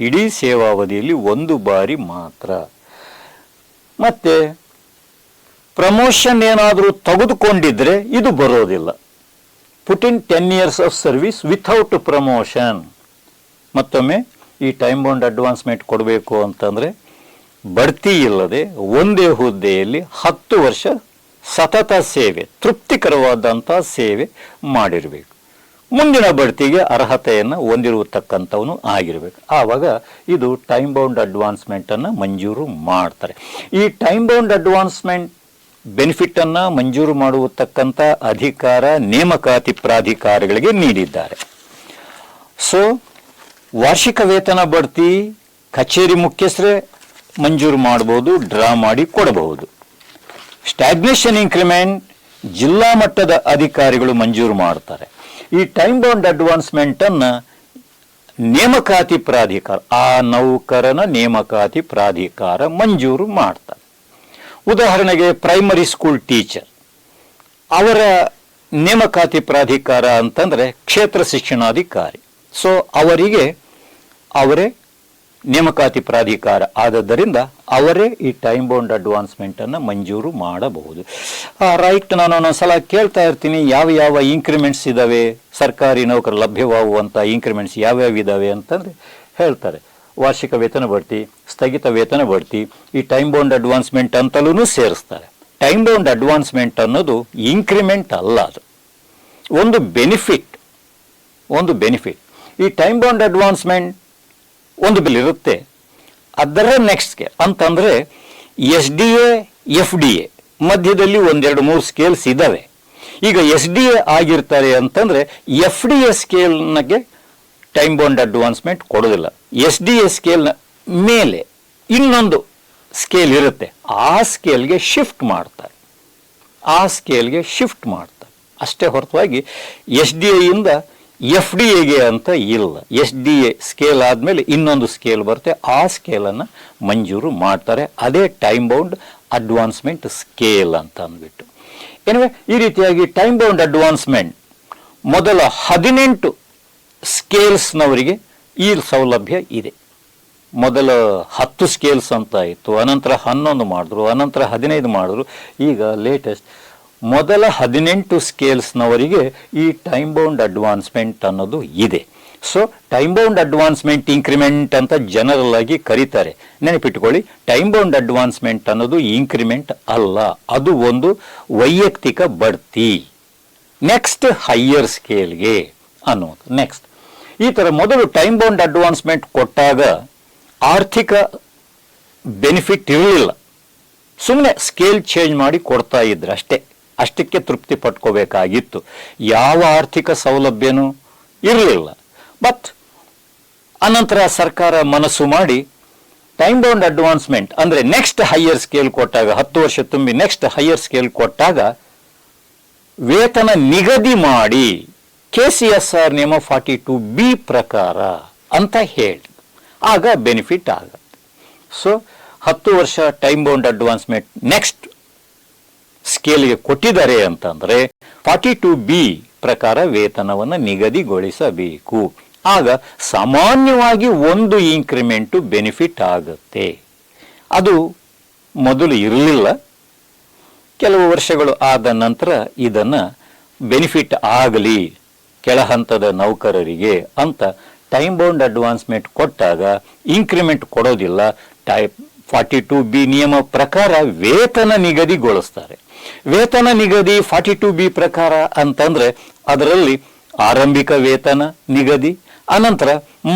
ಇಡೀ ಸೇವಾವಧಿಯಲ್ಲಿ ಒಂದು ಬಾರಿ ಮಾತ್ರ. ಮತ್ತೆ ಪ್ರಮೋಷನ್ ಏನಾದರೂ ತೆಗೆದುಕೊಂಡಿದ್ರೆ ಇದು ಬರೋದಿಲ್ಲ. Put in ten years of service without promotion ಮತ್ತೊಮ್ಮೆ ಈ ಟೈಮ್ ಬೌಂಡ್ ಅಡ್ವಾನ್ಸ್ಮೆಂಟ್ ಕೊಡಬೇಕು ಅಂತಂದ್ರೆ ಬಡ್ತಿ ಇಲ್ಲದೆ ಒಂದೇ ಹುದ್ದೆಯಲ್ಲಿ ಹತ್ತು ವರ್ಷ ಸತತ ಸೇವೆ, ತೃಪ್ತಿಕರವಾದಂಥ ಸೇವೆ ಮಾಡಿರಬೇಕು. ಮುಂದಿನ ಬಡ್ತಿಗೆ ಅರ್ಹತೆಯನ್ನು ಹೊಂದಿರತಕ್ಕಂಥವನು ಆಗಿರಬೇಕು. ಆವಾಗ ಇದು ಟೈಮ್ ಬೌಂಡ್ ಅಡ್ವಾನ್ಸ್ಮೆಂಟನ್ನು ಮಂಜೂರು ಮಾಡ್ತಾರೆ. ಈ ಟೈಮ್ ಬೌಂಡ್ ಅಡ್ವಾನ್ಸ್ಮೆಂಟ್ ಬೆನಿಫಿಟನ್ನು ಮಂಜೂರು ಮಾಡುವತಕ್ಕಂಥ ಅಧಿಕಾರ ನೇಮಕಾತಿ ಪ್ರಾಧಿಕಾರಗಳಿಗೆ ನೀಡಿದ್ದಾರೆ. ಸೊ ವಾರ್ಷಿಕ ವೇತನ ಬಡ್ತಿ ಕಚೇರಿ ಮುಖ್ಯಸ್ಥರೇ ಮಂಜೂರು ಮಾಡಬಹುದು, ಡ್ರಾ ಮಾಡಿ ಕೊಡಬಹುದು. ಸ್ಟ್ಯಾಗ್ನೇಷನ್ ಇನ್ಕ್ರಿಮೆಂಟ್ ಜಿಲ್ಲಾ ಮಟ್ಟದ ಅಧಿಕಾರಿಗಳು ಮಂಜೂರು ಮಾಡ್ತಾರೆ. ಈ ಟೈಮ್ ಬೌಂಡ್ ಅಡ್ವಾನ್ಸ್ಮೆಂಟ್ ಅನ್ನ ನೇಮಕಾತಿ ಪ್ರಾಧಿಕಾರ, ಆ ನೌಕರನ ನೇಮಕಾತಿ ಪ್ರಾಧಿಕಾರ ಮಂಜೂರು ಮಾಡ್ತಾರೆ. ಉದಾಹರಣೆಗೆ ಪ್ರೈಮರಿ ಸ್ಕೂಲ್ ಟೀಚರ್ ಅವರ ನೇಮಕಾತಿ ಪ್ರಾಧಿಕಾರ ಅಂತಂದ್ರೆ ಕ್ಷೇತ್ರ ಶಿಕ್ಷಣಾಧಿಕಾರಿ. ಸೊ ಅವರಿಗೆ ಅವರೇ ನೇಮಕಾತಿ ಪ್ರಾಧಿಕಾರ ಆದದ್ದರಿಂದ ಅವರೇ ಈ ಟೈಮ್ ಬೌಂಡ್ ಅಡ್ವಾನ್ಸ್ಮೆಂಟ್ ಅನ್ನು ಮಂಜೂರು ಮಾಡಬಹುದು. ರೈಟ್ ನಾನು ಒಂದೊಂದ್ಸಲ ಕೇಳ್ತಾ ಇರ್ತೀನಿ, ಯಾವ ಯಾವ ಇನ್ಕ್ರಿಮೆಂಟ್ಸ್ ಇದಾವೆ, ಸರ್ಕಾರಿ ನೌಕರ ಲಭ್ಯವಾಗುವಂಥ ಇನ್ಕ್ರಿಮೆಂಟ್ಸ್ ಯಾವ್ಯಾವ ಇದಾವೆ ಅಂತಂದು ಹೇಳ್ತಾರೆ. ವಾರ್ಷಿಕ ವೇತನ ಬಡ್ತಿ, ಸ್ಥಗಿತ ವೇತನ ಬಡ್ತಿ, ಈ ಟೈಮ್ ಬೌಂಡ್ ಅಡ್ವಾನ್ಸ್ಮೆಂಟ್ ಅಂತಲೂ ಸೇರಿಸ್ತಾರೆ. ಟೈಮ್ ಬೌಂಡ್ ಅಡ್ವಾನ್ಸ್ಮೆಂಟ್ ಅನ್ನೋದು ಇನ್ಕ್ರಿಮೆಂಟ್ ಅಲ್ಲ ಅದು. ಒಂದು ಬೆನಿಫಿಟ್ ಒಂದು ಬೆನಿಫಿಟ್ ಈ ಟೈಮ್ ಬೌಂಡ್ ಅಡ್ವಾನ್ಸ್ಮೆಂಟ್ ಒಂದು ಬಿಲ್ ಇರುತ್ತೆ. ಅದರ ನೆಕ್ಸ್ಟ್ಗೆ ಅಂತಂದರೆ S D A, F D A ಮಧ್ಯದಲ್ಲಿ ಒಂದೆರಡು ಮೂರು ಸ್ಕೇಲ್ಸ್ ಇದ್ದಾವೆ ಈಗ ಎಸ್ ಡಿ ಎ ಆಗಿರ್ತಾರೆ ಅಂತಂದರೆ ಎಫ್ ಡಿ ಎ ಸ್ಕೇಲ್ನಾಗೆ ಟೈಮ್ ಬೌಂಡ್ ಅಡ್ವಾನ್ಸ್ಮೆಂಟ್ ಕೊಡೋದಿಲ್ಲ. ಎಸ್ ಡಿ ಎ ಸ್ಕೇಲ್ನ ಮೇಲೆ ಇನ್ನೊಂದು ಸ್ಕೇಲ್ ಇರುತ್ತೆ. ಆ ಸ್ಕೇಲ್ಗೆ ಶಿಫ್ಟ್ ಮಾಡ್ತಾರೆ. ಆ ಸ್ಕೇಲ್ಗೆ ಶಿಫ್ಟ್ ಮಾಡ್ತಾರೆ. ಅಷ್ಟೇ ಹೊರತುವಾಗಿ ಎಸ್ ಡಿ ಎಯಿಂದ ಎಫ್ ಡಿ ಎಗೆ ಅಂತ ಇಲ್ಲ. ಎಸ್ ಡಿ ಎ ಸ್ಕೇಲ್ ಆದಮೇಲೆ ಇನ್ನೊಂದು ಸ್ಕೇಲ್ ಬರುತ್ತೆ. ಆ ಸ್ಕೇಲನ್ನು ಮಂಜೂರು ಮಾಡ್ತಾರೆ. ಅದೇ ಟೈಮ್ ಬೌಂಡ್ ಅಡ್ವಾನ್ಸ್ಮೆಂಟ್ ಸ್ಕೇಲ್ ಅಂತ ಅಂದ್ಬಿಟ್ಟು. ಏನಿವೆ ಈ ರೀತಿಯಾಗಿ ಟೈಮ್ ಬೌಂಡ್ ಅಡ್ವಾನ್ಸ್ಮೆಂಟ್ ಮೊದಲ ಹದಿನೆಂಟು ಸ್ಕೇಲ್ಸ್ನವರಿಗೆ ಈ ಸೌಲಭ್ಯ ಇದೆ. ಮೊದಲ ಹತ್ತು ಸ್ಕೇಲ್ಸ್ ಅಂತ ಇತ್ತು ಅನಂತರ ಹನ್ನೊಂದು ಮಾಡಿದ್ರು. ಅನಂತರ ಹದಿನೈದು ಮಾಡಿದ್ರು. ಈಗ ಲೇಟೆಸ್ಟ್ ಮೊದಲ ಹದಿನೆಂಟು ಸ್ಕೇಲ್ಸ್ನವರಿಗೆ ಈ ಟೈಮ್ ಬೌಂಡ್ ಅಡ್ವಾನ್ಸ್ಮೆಂಟ್ ಅನ್ನೋದು ಇದೆ. So time bound advancement increment ಅಂತ ಜನರಲ್ ಆಗಿ ಕರೀತಾರೆ. ನೆನಪಿಟ್ಕೊಳ್ಳಿ ಟೈಮ್ ಬೌಂಡ್ ಅಡ್ವಾನ್ಸ್ಮೆಂಟ್ ಅನ್ನೋದು ಇನ್ಕ್ರಿಮೆಂಟ್ ಅಲ್ಲ. ಅದು ಒಂದು ವೈಯಕ್ತಿಕ ಬಡ್ತಿ. ನೆಕ್ಸ್ಟ್ ಹೈಯರ್ ಸ್ಕೇಲ್ಗೆ ಅನ್ನೋದು ನೆಕ್ಸ್ಟ್ ಈ ಥರ ಮೊದಲು ಟೈಮ್ ಬೌಂಡ್ ಅಡ್ವಾನ್ಸ್ಮೆಂಟ್ ಕೊಟ್ಟಾಗ ಆರ್ಥಿಕ ಬೆನಿಫಿಟ್ ಇರಲಿಲ್ಲ. ಸುಮ್ಮನೆ ಸ್ಕೇಲ್ ಚೇಂಜ್ ಮಾಡಿ ಕೊಡ್ತಾ ಇದ್ರು ಅಷ್ಟೇ ಅಷ್ಟಕ್ಕೆ ತೃಪ್ತಿ ಪಟ್ಕೋಬೇಕಾಗಿತ್ತು. ಯಾವ ಆರ್ಥಿಕ ಸೌಲಭ್ಯನೂ ಇರಲಿಲ್ಲ. ಬಟ್ ಅನಂತರ ಸರ್ಕಾರ ಮನಸ್ಸು ಮಾಡಿ ಟೈಮ್ ಬೌಂಡ್ ಅಡ್ವಾನ್ಸ್ಮೆಂಟ್ ಅಂದರೆ ನೆಕ್ಸ್ಟ್ ಹೈಯರ್ ಸ್ಕೇಲ್ ಕೊಟ್ಟಾಗ, ಹತ್ತು ವರ್ಷ ತುಂಬಿ ನೆಕ್ಸ್ಟ್ ಹೈಯರ್ ಸ್ಕೇಲ್ ಕೊಟ್ಟಾಗ ವೇತನ ನಿಗದಿ ಮಾಡಿ ಕೆ ಸಿ ಎಸ್ ಆರ್ ನಿಯಮ ಫಾರ್ಟಿ ಟು ಬಿ ಪ್ರಕಾರ ಅಂತ ಹೇಳಿ. ಆಗ ಬೆನಿಫಿಟ್ ಆಗುತ್ತೆ. ಸೊ ಹತ್ತು ವರ್ಷ ಟೈಮ್ ಬೌಂಡ್ ಅಡ್ವಾನ್ಸ್ಮೆಂಟ್ ನೆಕ್ಸ್ಟ್ ಸ್ಕೇಲ್ಗೆ ಕೊಟ್ಟಿದ್ದಾರೆ ಅಂತಂದ್ರೆ ಫಾರ್ಟಿ ಟು ಬಿ ಪ್ರಕಾರ ವೇತನವನ್ನು ನಿಗದಿಗೊಳಿಸಬೇಕು. ಆಗ ಸಾಮಾನ್ಯವಾಗಿ ಒಂದು ಇನ್ಕ್ರಿಮೆಂಟು ಬೆನಿಫಿಟ್ ಆಗುತ್ತೆ. ಅದು ಮೊದಲು ಇರಲಿಲ್ಲ. ಕೆಲವು ವರ್ಷಗಳು ಆದ ನಂತರ ಇದನ್ನ ಬೆನಿಫಿಟ್ ಆಗಲಿ, ಕೆಳ ಹಂತದ ನೌಕರರಿಗೆ ಅಂತ ಟೈಮ್ ಬೌಂಡ್ ಅಡ್ವಾನ್ಸ್ಮೆಂಟ್ ಕೊಟ್ಟಾಗ ಇನ್ಕ್ರಿಮೆಂಟ್ ಕೊಡೋದಿಲ್ಲ. ಟೈಪ್ ಫಾರ್ಟಿ ಟು ಬಿ ನಿಯಮ ಪ್ರಕಾರ ವೇತನ ನಿಗದಿಗೊಳಿಸ್ತಾರೆ. ವೇತನ ನಿಗದಿ ಫಾರ್ಟಿ ಟು ಬಿ ಪ್ರಕಾರ ಅಂತಂದ್ರೆ ಅದರಲ್ಲಿ ಆರಂಭಿಕ ವೇತನ ನಿಗದಿ, ಅನಂತರ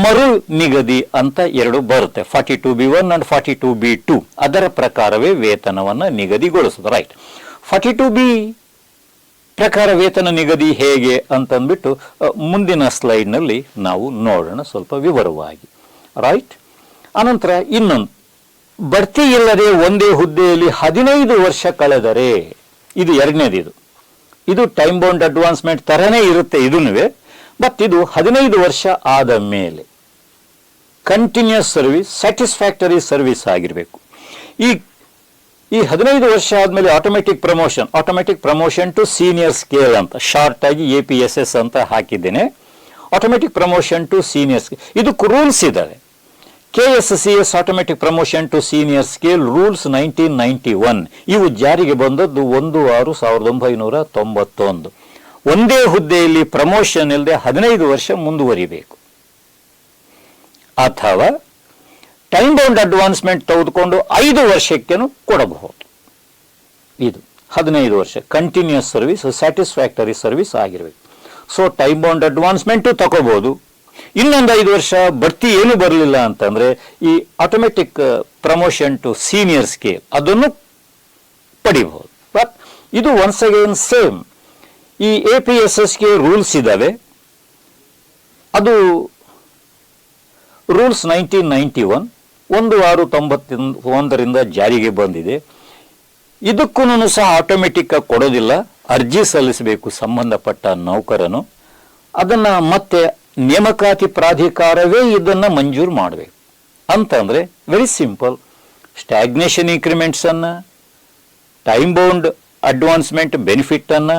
ಮರು ನಿಗದಿ ಅಂತ ಎರಡು ಬರುತ್ತೆ. Forty two B one and forty two B two. ಅದರ ಪ್ರಕಾರವೇ ವೇತನವನ್ನು ನಿಗದಿಗೊಳಿಸೋದು. ರೈಟ್ ಫಾರ್ಟಿ ಟು ಬಿ ಪ್ರಕಾರ ವೇತನ ನಿಗದಿ ಹೇಗೆ ಅಂತಂದ್ಬಿಟ್ಟು ಮುಂದಿನ ಸ್ಲೈಡ್ನಲ್ಲಿ ನಾವು ನೋಡೋಣ ಸ್ವಲ್ಪ ವಿವರವಾಗಿ. ರೈಟ್ ಅನಂತರ ಇನ್ನೊಂದು. ಬಡ್ತಿ ಇಲ್ಲದೆ ಒಂದೇ ಹುದ್ದೆಯಲ್ಲಿ ಹದಿನೈದು ವರ್ಷ ಕಳೆದರೆ ಇದು ಎರಡನೇದು ಇದು ಇದು ಟೈಮ್ ಬೌಂಡ್ ಅಡ್ವಾನ್ಸ್ಮೆಂಟ್ ತರನೇ ಇರುತ್ತೆ ಇದನ್ನುವೆ ಬಟ್ ಇದು ಹದಿನೈದು ವರ್ಷ ಆದ ಮೇಲೆ ಕಂಟಿನ್ಯೂಸ್ ಸರ್ವಿಸ್ ಸ್ಯಾಟಿಸ್ಫ್ಯಾಕ್ಟರಿ ಸರ್ವಿಸ್ ಆಗಿರಬೇಕು. ಈ ಈ ಹದಿನೈದು ವರ್ಷ ಆದಮೇಲೆ automatic promotion automatic promotion to senior scale ಅಂತ ಶಾರ್ಟ್ ಆಗಿ ಎ ಪಿ ಎಸ್ ಎಸ್ ಅಂತ ಹಾಕಿದ್ದೇನೆ. ಆಟೋಮೆಟಿಕ್ ಪ್ರಮೋಷನ್ ಟು ಸೀನಿಯರ್ ಇದಕ್ಕೆ ರೂಲ್ಸ್ ಇದ್ದಾವೆ. K S C S automatic promotion to senior scale rules nineteen ninety one ಇವು ಜಾರಿಗೆ ಬಂದದ್ದು ಒಂದು ಆರು ಸಾವಿರದ ಒಂಬೈನೂರ ತೊಂಬತ್ತೊಂದು. ಒಂದೇ ಹುದ್ದೆಯಲ್ಲಿ ಪ್ರಮೋಷನ್ ಇಲ್ಲದೆ ಹದಿನೈದು ವರ್ಷ ಮುಂದುವರಿಬೇಕು. ಅಥವಾ ಟೈಮ್ ಬೌಂಡ್ ಅಡ್ವಾನ್ಸ್ಮೆಂಟ್ ತೆಗೆದುಕೊಂಡು ಐದು ವರ್ಷಕ್ಕೇನು ಕೊಡಬಹುದು. ಇದು ಹದಿನೈದು ವರ್ಷ ಕಂಟಿನ್ಯೂಸ್ ಸರ್ವಿಸ್ ಸ್ಯಾಟಿಸ್ಫ್ಯಾಕ್ಟರಿ ಸರ್ವಿಸ್ ಆಗಿರಬೇಕು. ಸೊ ಟೈಮ್ ಬೌಂಡ್ ಅಡ್ವಾನ್ಸ್ಮೆಂಟು ತಗೋಬಹುದು ಇನ್ನೊಂದು ಐದು ವರ್ಷ ಬಡ್ತಿ ಏನು ಬರಲಿಲ್ಲ ಅಂತಂದ್ರೆ ಈ automatic promotion to senior scale ಅದನ್ನು ಪಡಿಬಹುದು. ಬಟ್ ಇದು ಒನ್ಸ್ ಅಗೇನ್ ಸೇಮ್ ಈ ಎ ಪಿ ಎಸ್ ಎಸ್ಗೆ ರೂಲ್ಸ್ ಇದ್ದಾವೆ ಅದು ರೂಲ್ಸ್ ನೈನ್ಟೀನ್ ನೈಂಟಿ ಒನ್ ಒಂದು ಆರು ತೊಂಬತ್ತ ಒಂದರಿಂದ ಜಾರಿಗೆ ಬಂದಿದೆ. ಇದಕ್ಕೂ ಸಹ ಆಟೋಮೆಟಿಕ್ ಕೊಡೋದಿಲ್ಲ. ಅರ್ಜಿ ಸಲ್ಲಿಸಬೇಕು ಸಂಬಂಧಪಟ್ಟ ನೌಕರನು. ಅದನ್ನ ಮತ್ತೆ ನೇಮಕಾತಿ ಪ್ರಾಧಿಕಾರವೇ ಇದನ್ನು ಮಂಜೂರು ಮಾಡಬೇಕು ಅಂತಂದರೆ ವೆರಿ ಸಿಂಪಲ್ ಸ್ಟ್ಯಾಗ್ನೇಷನ್ ಇನ್ಕ್ರಿಮೆಂಟ್ಸನ್ನು ಟೈಮ್ ಬೌಂಡ್ ಅಡ್ವಾನ್ಸ್ಮೆಂಟ್ ಬೆನಿಫಿಟ್ ಅನ್ನ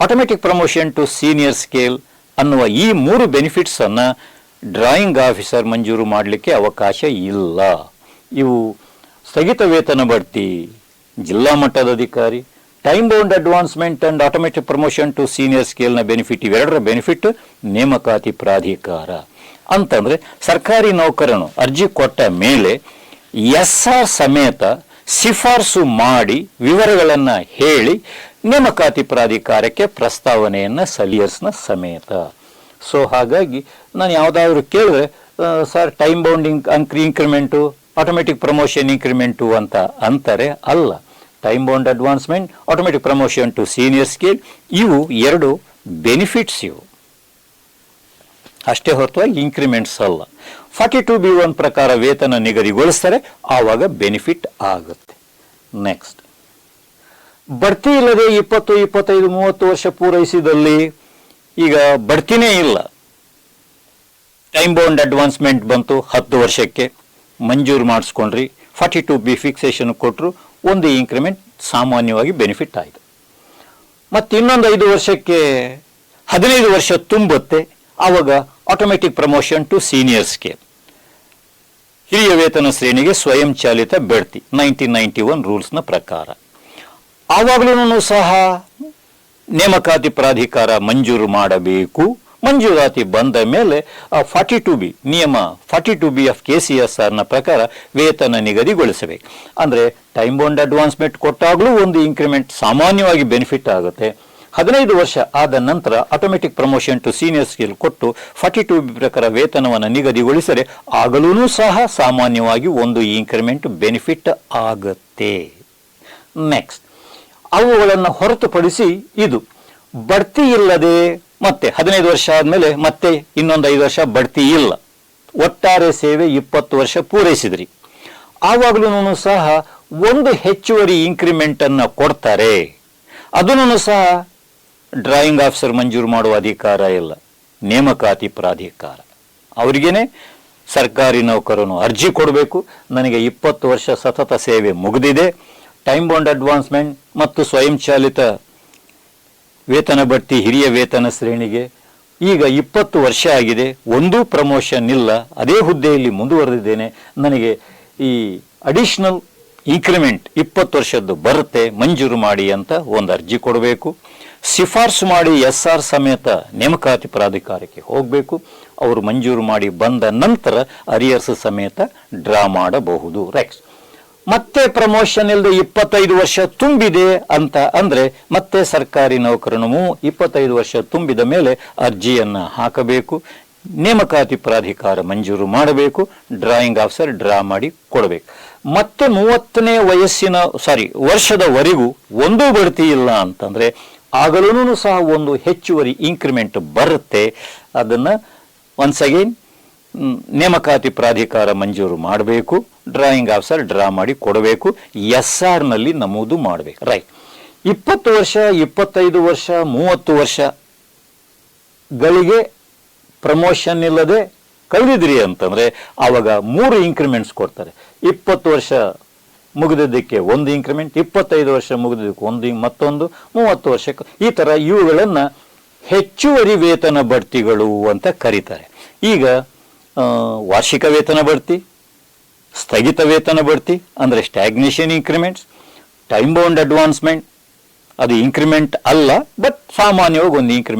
automatic promotion to senior scale ಅನ್ನುವ ಈ ಮೂರು ಬೆನಿಫಿಟ್ಸನ್ನು ಡ್ರಾಯಿಂಗ್ ಆಫೀಸರ್ ಮಂಜೂರು ಮಾಡಲಿಕ್ಕೆ ಅವಕಾಶ ಇಲ್ಲ. ಇವು ಸ್ಥಗಿತ ವೇತನ ಬಡ್ತಿ ಜಿಲ್ಲಾ ಮಟ್ಟದ ಅಧಿಕಾರಿ time bound advancement and automatic promotion to senior ಸ್ಕೇಲ್ನ benefit ಇವೆರಡರ ಬೆನಿಫಿಟ್ ನೇಮಕಾತಿ ಪ್ರಾಧಿಕಾರ. ಅಂತಂದ್ರೆ ಸರ್ಕಾರಿ ನೌಕರನು ಅರ್ಜಿ ಕೊಟ್ಟ ಮೇಲೆ ಎಸ್ ಆರ್ ಸಮೇತ ಶಿಫಾರಸು ಮಾಡಿ ವಿವರಗಳನ್ನ ಹೇಳಿ ನೇಮಕಾತಿ ಪ್ರಾಧಿಕಾರಕ್ಕೆ ಪ್ರಸ್ತಾವನೆಯನ್ನ ಸಲಿಯರ್ಸ್ನ ಸಮೇತ. ಸೊ ಹಾಗಾಗಿ ನಾನು ಯಾವುದಾದ್ರೂ ಕೇಳಿದ್ರೆ ಸರ್ ಟೈಮ್ ಬೌಂಡಿಂಗ್ ಅಂಕ್ ಇನ್ಕ್ರಿಮೆಂಟು ಆಟೋಮೆಟಿಕ್ ಪ್ರಮೋಷನ್ ಇನ್ಕ್ರಿಮೆಂಟು ಅಂತ ಅಂತಾರೆ, ಅಲ್ಲ. Time bound advancement automatic promotion to senior scale ಇವು ಎರಡು ಬೆನಿಫಿಟ್ಸ್ ಇವು. ಅಷ್ಟೇ ಹೊರತು ಇನ್ಕ್ರಿಮೆಂಟ್ಸ್ ಅಲ್ಲ. ಫಾರ್ಟಿ ಟು ಬಿ ಒನ್ ಪ್ರಕಾರ ವೇತನ ನಿಗದಿಗೊಳಿಸ್ತಾರೆ, ಆವಾಗ ಬೆನಿಫಿಟ್ ಆಗುತ್ತೆ. ನೆಕ್ಸ್ಟ್ ಬಡ್ತಿ ಇಲ್ಲದೆ ಇಪ್ಪತ್ತು, ಇಪ್ಪತ್ತೈದು, ಮೂವತ್ತು ವರ್ಷ ಪೂರೈಸಿದಲ್ಲಿ ಈಗ ಬಡ್ತಿನೇ ಇಲ್ಲ. ಟೈಮ್ ಬೌಂಡ್ ಅಡ್ವಾನ್ಸ್ಮೆಂಟ್ ಬಂತು ಹತ್ತು ವರ್ಷಕ್ಕೆ. ಮಂಜೂರು ಮಾಡಿಸ್ಕೊಂಡ್ರಿ. ಫಾರ್ಟಿ ಟು ಬಿ ಫಿಕ್ಸೇಷನ್ ಕೊಟ್ಟರು ಒಂದು ಇನ್ಕ್ರಿಮೆಂಟ್ ಸಾಮಾನ್ಯವಾಗಿ ಬೆನಿಫಿಟ್ ಆಯಿತು. ಮತ್ತು ಇನ್ನೊಂದು ಐದು ವರ್ಷಕ್ಕೆ, ಹದಿನೈದು ವರ್ಷ ತುಂಬುತ್ತೆ. ಆವಾಗ ಆಟೋಮೆಟಿಕ್ ಪ್ರಮೋಷನ್ ಟು ಸೀನಿಯರ್ಸ್ಗೆ ಹಿರಿಯ ವೇತನ ಶ್ರೇಣಿಗೆ ಸ್ವಯಂ ಚಾಲಿತ ಬಡ್ತಿ ನೈನ್ಟೀನ್ ನೈಂಟಿ ಒನ್ ರೂಲ್ಸ್ನ ಪ್ರಕಾರ. ಆವಾಗಲೂ ಸಹ ನೇಮಕಾತಿ ಪ್ರಾಧಿಕಾರ ಮಂಜೂರು ಮಾಡಬೇಕು. ಮಂಜೂರಾತಿ ಬಂದ ಮೇಲೆ, ಆ ಫಾರ್ಟಿ ಟು ಬಿ ನಿಯಮ, forty two B of K C S ಆರ್ನ ಪ್ರಕಾರ ವೇತನ ನಿಗದಿಗೊಳಿಸಬೇಕು. ಅಂದರೆ ಟೈಮ್ ಬೌಂಡ್ ಅಡ್ವಾನ್ಸ್ಮೆಂಟ್ ಕೊಟ್ಟಾಗಲೂ ಒಂದು ಇನ್ಕ್ರಿಮೆಂಟ್ ಸಾಮಾನ್ಯವಾಗಿ ಬೆನಿಫಿಟ್ ಆಗುತ್ತೆ. ಹದಿನೈದು ವರ್ಷ ಆದ ನಂತರ automatic promotion to senior scale ಕೊಟ್ಟು ಫಾರ್ಟಿ ಟು ಬಿ ಪ್ರಕಾರ ವೇತನವನ್ನು ನಿಗದಿಗೊಳಿಸಿದರೆ ಆಗಲೂ ಸಹ ಸಾಮಾನ್ಯವಾಗಿ ಒಂದು ಇನ್ಕ್ರಿಮೆಂಟ್ ಬೆನಿಫಿಟ್ ಆಗುತ್ತೆ. ನೆಕ್ಸ್ಟ್ ಅವುಗಳನ್ನು ಹೊರತುಪಡಿಸಿ ಇದು ಬಡ್ತಿ ಇಲ್ಲದೆ ಮತ್ತೆ ಹದಿನೈದು ವರ್ಷ ಆದಮೇಲೆ ಮತ್ತೆ ಇನ್ನೊಂದು ಐದು ವರ್ಷ ಬಡ್ತಿ ಇಲ್ಲ. ಒಟ್ಟಾರೆ ಸೇವೆ ಇಪ್ಪತ್ತು ವರ್ಷ ಪೂರೈಸಿದ್ರಿ. ಆವಾಗಲೂ ಸಹ ಒಂದು ಹೆಚ್ಚುವರಿ ಇನ್ಕ್ರಿಮೆಂಟ್ ಅನ್ನ ಕೊಡ್ತಾರೆ. ಅದನ್ನು ಸಹ ಡ್ರಾಯಿಂಗ್ ಆಫೀಸರ್ ಮಂಜೂರು ಮಾಡುವ ಅಧಿಕಾರ ಇಲ್ಲ. ನೇಮಕಾತಿ ಪ್ರಾಧಿಕಾರ. ಅವರಿಗೇನೆ ಸರ್ಕಾರಿ ನೌಕರನು ಅರ್ಜಿ ಕೊಡಬೇಕು. ನನಗೆ ಇಪ್ಪತ್ತು ವರ್ಷ ಸತತ ಸೇವೆ ಮುಗಿದಿದೆ. ಟೈಮ್ ಬೌಂಡ್ ಅಡ್ವಾನ್ಸ್ಮೆಂಟ್ ಮತ್ತು ಸ್ವಯಂ ಚಾಲಿತ ವೇತನ ಬಡ್ತಿ ಹಿರಿಯ ವೇತನ ಶ್ರೇಣಿಗೆ ಈಗ ಇಪ್ಪತ್ತು ವರ್ಷ ಆಗಿದೆ. ಒಂದೂ ಪ್ರಮೋಷನ್ ಇಲ್ಲ. ಅದೇ ಹುದ್ದೆಯಲ್ಲಿ ಮುಂದುವರೆದಿದ್ದೇನೆ. ನನಗೆ ಈ ಅಡಿಷನಲ್ ಇನ್ಕ್ರಿಮೆಂಟ್ ಇಪ್ಪತ್ತು ವರ್ಷದ್ದು ಬರುತ್ತೆ. ಮಂಜೂರು ಮಾಡಿ ಅಂತ ಒಂದು ಅರ್ಜಿ ಕೊಡಬೇಕು. ಶಿಫಾರಸು ಮಾಡಿ ಎಸ್ ಆರ್ ಸಮೇತ ನೇಮಕಾತಿ ಪ್ರಾಧಿಕಾರಕ್ಕೆ ಹೋಗಬೇಕು. ಅವರು ಮಂಜೂರು ಮಾಡಿ ಬಂದ ನಂತರ ಅರಿಯರ್ಸ್ ಸಮೇತ ಡ್ರಾ ಮಾಡಬಹುದು. ರೆಕ್ಸ್ ಮತ್ತೆ ಪ್ರಮೋಷನ್ ಇಲ್ಲದೆ ಇಪ್ಪತ್ತೈದು ವರ್ಷ ತುಂಬಿದೆ ಅಂತ ಅಂದ್ರೆ ಮತ್ತೆ ಸರ್ಕಾರಿ ನೌಕರನು ಇಪ್ಪತ್ತೈದು ವರ್ಷ ತುಂಬಿದ ಮೇಲೆ ಅರ್ಜಿಯನ್ನು ಹಾಕಬೇಕು. ನೇಮಕಾತಿ ಪ್ರಾಧಿಕಾರ ಮಂಜೂರು ಮಾಡಬೇಕು. ಡ್ರಾಯಿಂಗ್ ಆಫೀಸರ್ ಡ್ರಾ ಮಾಡಿ ಕೊಡಬೇಕು. ಮತ್ತೆ ಮೂವತ್ತನೇ ವಯಸ್ಸಿನ ಸಾರಿ ವರ್ಷದವರೆಗೂ ಒಂದೂ ಬಡ್ತಿ ಇಲ್ಲ ಅಂತಂದ್ರೆ ಆಗಲೂ ಸಹ ಒಂದು ಹೆಚ್ಚುವರಿ ಇನ್ಕ್ರಿಮೆಂಟ್ ಬರುತ್ತೆ. ಅದನ್ನ ಒನ್ಸ್ ಅಗೇನ್ ನೇಮಕಾತಿ ಪ್ರಾಧಿಕಾರ ಮಂಜೂರು ಮಾಡಬೇಕು. ಡ್ರಾಯಿಂಗ್ ಆಫೀಸರ್ ಡ್ರಾ ಮಾಡಿ ಕೊಡಬೇಕು. ಎಸ್ನಲ್ಲಿ ನಮೂದು ಮಾಡಬೇಕು. ರೈಟ್ ಇಪ್ಪತ್ತು ವರ್ಷ, ಇಪ್ಪತ್ತೈದು ವರ್ಷ, ಮೂವತ್ತು ವರ್ಷ ಗಳಿಗೆ ಪ್ರಮೋಷನ್ ಇಲ್ಲದೆ ಕಳೆದಿದ್ರಿ ಅಂತಂದ್ರೆ ಆವಾಗ ಮೂರು ಇನ್ಕ್ರಿಮೆಂಟ್ಸ್ ಕೊಡ್ತಾರೆ. ಇಪ್ಪತ್ತು ವರ್ಷ ಮುಗಿದಿದ್ದಕ್ಕೆ ಒಂದು ಇನ್ಕ್ರಿಮೆಂಟ್ ಇಪ್ಪತ್ತೈದು ವರ್ಷ ಮುಗಿದಿದ್ದಕ್ಕೆ ಒಂದು, ಮತ್ತೊಂದು, ಮೂವತ್ತು ವರ್ಷಕ್ಕೆ ಈ ಥರ ಇವುಗಳನ್ನು ಹೆಚ್ಚುವರಿ ವೇತನ ಬಡ್ತಿಗಳು ಅಂತ ಕರೀತಾರೆ. ಈಗ ವಾರ್ಷಿಕ ವೇತನ ಬಡ್ತಿ ಸ್ಥಗಿತ ವೇತನ ಬಡ್ತಿ, ಅಂದ್ರೆ stagnation increments time bound advancement ಅದು ಇನ್ಕ್ರಿಮೆಂಟ್ ಅಲ್ಲ ಬಟ್ ಸಾಮಾನ್ಯವಾಗಿ ಒಂದು ಇನ್ಕ್ರಿಮೆಂಟ್